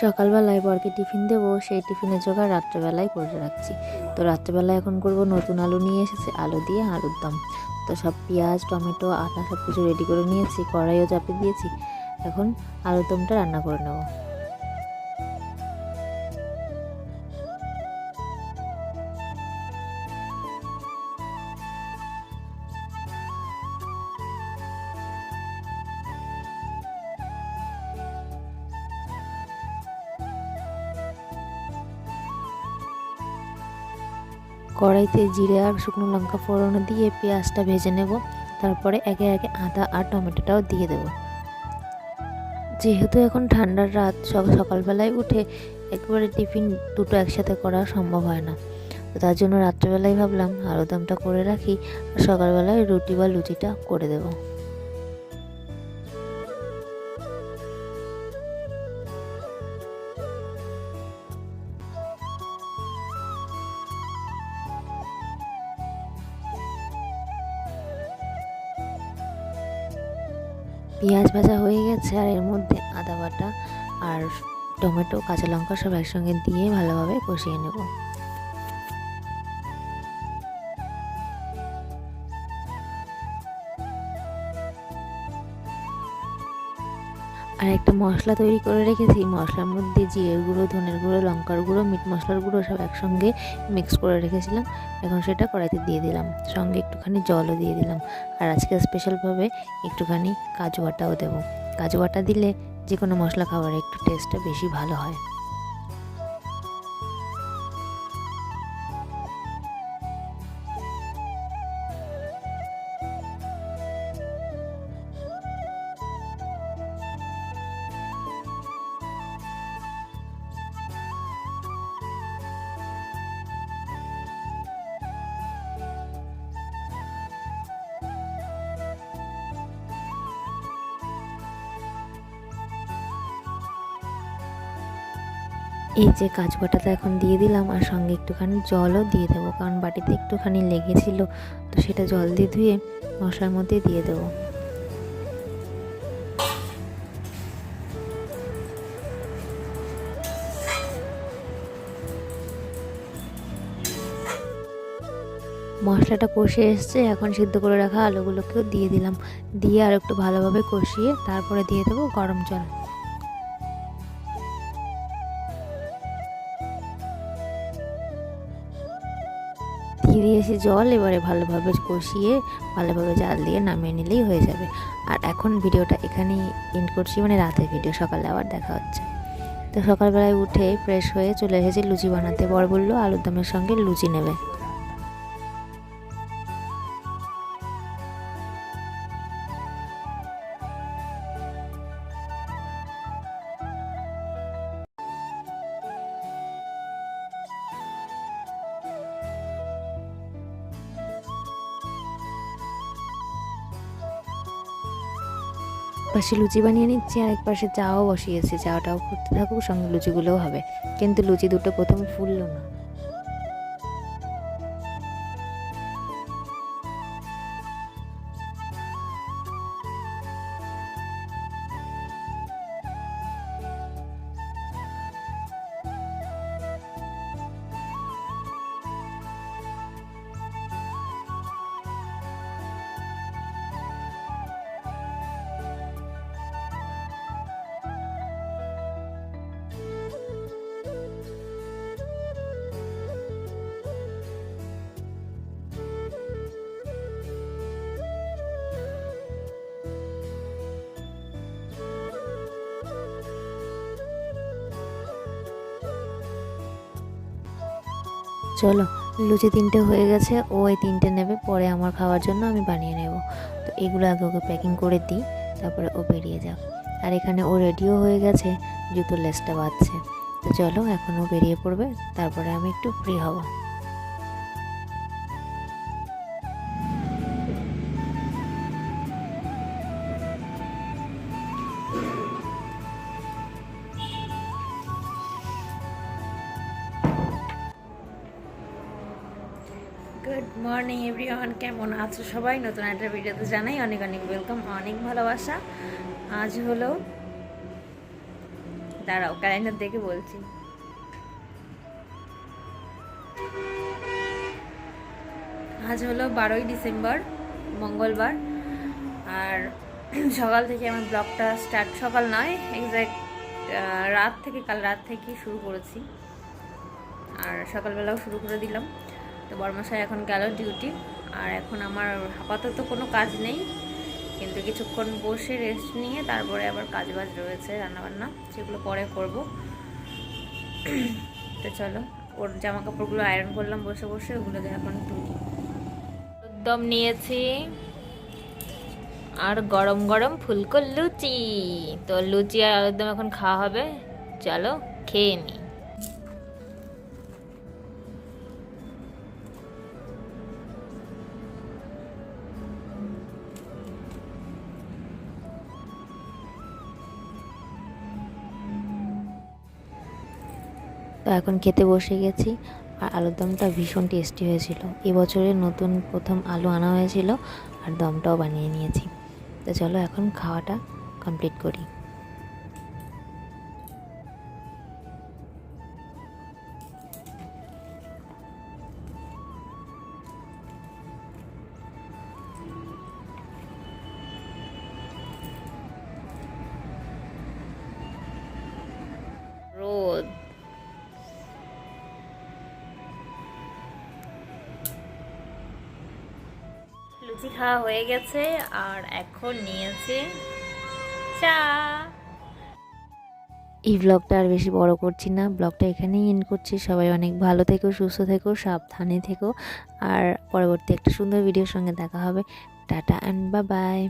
সকালবেলায় বরকে টিফিন দেবো, সেই টিফিনের জোগাড় রাত্রেবেলায় করে রাখছি। তো রাত্রেবেলায় এখন করব নতুন আলু নিয়ে এসেছে, আলু দিয়ে আলুর দম। তো সব পেঁয়াজ, টমেটো আটা সব কিছু রেডি করে নিয়েছি, কড়াইও চাপে দিয়েছি। এখন আলুর দমটা রান্না করে নেব। কড়াইতে জিরে আর শুকনো লঙ্কা ফোড়ন দিয়ে পেঁয়াজটা ভেজে নেব। তারপরে একে একে আদা আর টমেটোটাও দিয়ে দেব। যেহেতু এখন ঠান্ডার রাত, সব সকালবেলায় উঠে একবারে টিফিন দুটো একসাথে করা সম্ভব হয় না। তো তার জন্য রাত্রেবেলায় ভাবলাম আলুদমটা করে রাখি আর সকালবেলায় রুটি বা লুচিটা করে দেবো। পেঁয়াজ ভাজা হয়ে গেছে আর এর মধ্যে আদা বাটা আর টমেটো, কাঁচা লঙ্কা সব একসঙ্গে দিয়ে ভালোভাবে কষিয়ে নেব। আর একটা মশলা তৈরি করে রেখেছি। মশলার মধ্যে জিরের গুঁড়ো, ধনের গুঁড়ো, লঙ্কার গুঁড়ো, মিট মশলার গুঁড়ো সব একসঙ্গে মিক্স করে রেখেছিলাম। এখন সেটা কড়াইতে দিয়ে দিলাম। সঙ্গে একটুখানি জলও দিয়ে দিলাম। আর আজকে স্পেশালভাবে একটুখানি কাজু বাটাও দেবো। কাজু বাটা দিলে যে কোনো মশলা খাবারে একটু টেস্টটা বেশি ভালো হয়। এই যে কাজ বাটাটা এখন দিয়ে দিলাম, আর সঙ্গে একটুখানি জলও দিয়ে দেবো, কারণ বাটিতে একটুখানি লেগেছিল, তো সেটা জল দিয়ে ধুয়ে মশলার মধ্যে দিয়ে দেবো। মশলাটা কষে এসছে, এখন সিদ্ধ করে রাখা আলুগুলোকেও দিয়ে দিলাম। দিয়ে আর একটু ভালোভাবে কষিয়ে তারপরে দিয়ে দেবো গরম জল। দিয়েছি জল এবারে ভালোভাবে কষিয়ে, ভালোভাবে জাল দিয়ে নামিয়ে নিলেই হয়ে যাবে। আর এখন ভিডিওটা এখানেই এন্ড করছি মানে রাতের ভিডিও সকালে আবার দেখা হচ্ছে। তো সকালবেলায় উঠে ফ্রেশ হয়ে চলে এসেছি লুচি বানাতে। বর বলল আলুর দমের সঙ্গে লুচি নেবে। পাশে লুচি বানিয়ে নিচ্ছি, আর এক পাশে চাও বসিয়েছি। চাটাও করতে থাকুক, সঙ্গে লুচিগুলোও হবে। কিন্তু লুচি দুটো প্রথম ফুললো না। চলো, লুচি তিনটে হয়ে গেছে, ও এই তিনটে নেবে, পরে আমার খাওয়ার জন্য আমি বানিয়ে নেব। তো এগুলো আগে ওকে প্যাকিং করে দিই, তারপরে ও বেরিয়ে যাক। আর এখানে ও রেডিও হয়ে গেছে জুতো লেসটা বাজছে তো চলো, এখন ও বেরিয়ে পড়বে, তারপরে আমি একটু ফ্রি হব। মর্নিং এভরিওয়ান কেমন আছো সবাই? নতুন একটা ভিডিওতে জানাই অনেক অনেক ওয়েলকাম অনেক ভালোবাসা। আজ হলো দাঁড়াও ক্যালেন্ডার দেখে বলছি। আজ হলো বারোই ডিসেম্বর, মঙ্গলবার। আর সকাল থেকে আমার ব্লগটা স্টার্ট সকাল নয় এক্স্যাক্ট রাত থেকে, কাল রাত থেকে শুরু করেছি। আর সকালবেলাও শুরু করে দিলাম। তো বর্মশাই এখন গেল ডিউটি আর এখন আমার আপাতত কোনো কাজ নেই। কিন্তু কিছুক্ষণ বসে রেস্ট নিয়ে তারপরে আবার কাজ বাজ রয়েছে, রান্নাবান্না, সেগুলো পরে করব। তো চলো, ওর জামা কাপড়গুলো আয়রন করলাম বসে বসে, ওগুলোকে এখন তুলি একদম নিয়েছি, আর গরম গরম ফুলকো লুচি। তো লুচি আর একদম এখন খাওয়া হবে। চলো, খেয়ে নিই তো এখন খেতে বসে গেছি। আর আলুর দমটা ভীষণ টেস্টি হয়েছিল। এবছরের নতুন প্রথম আলু আনা হয়েছিল, আর দমটাও বানিয়ে নিয়েছি। তো চলো এখন খাওয়াটা কমপ্লিট করি। লুচি খাওয়া হয়ে গেছে আর এখন নিয়েছে চা। এই ব্লগটা আর বেশি বড় করছি না ব্লগটা এখানেই এন্ড করছি। সবাই অনেক ভালো থেকো, সুস্থ থেকো, সাবধানে থেকো। আর পরবর্তী একটা সুন্দর ভিডিওর সঙ্গে দেখা হবে। টাটা অ্যান্ড বা বাই